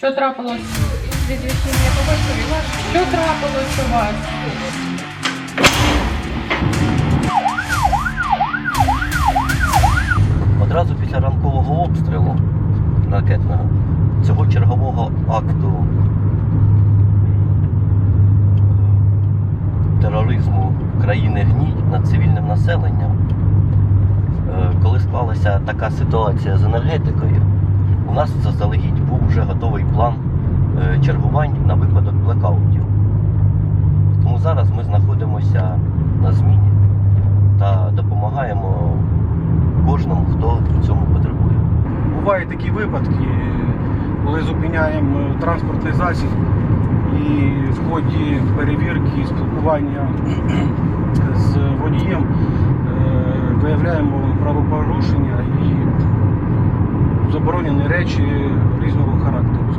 Що трапилось? Що трапилось у вас? Одразу після ранкового обстрілу ракетного цього чергового акту тероризму країни гній над цивільним населенням, е, коли склалася така ситуація з енергетикою, у нас заздалегідь був вже готовий план е, чергувань на випадок блекаутів. Тому зараз ми знаходимося на зміні та допомагаємо кожному, хто в цьому потребує. Бувають такі випадки, коли зупиняємо транспортний засіб і в ході перевірки спілкування з водієм е, виявляємо правопорушення і заборонені речі різного характеру.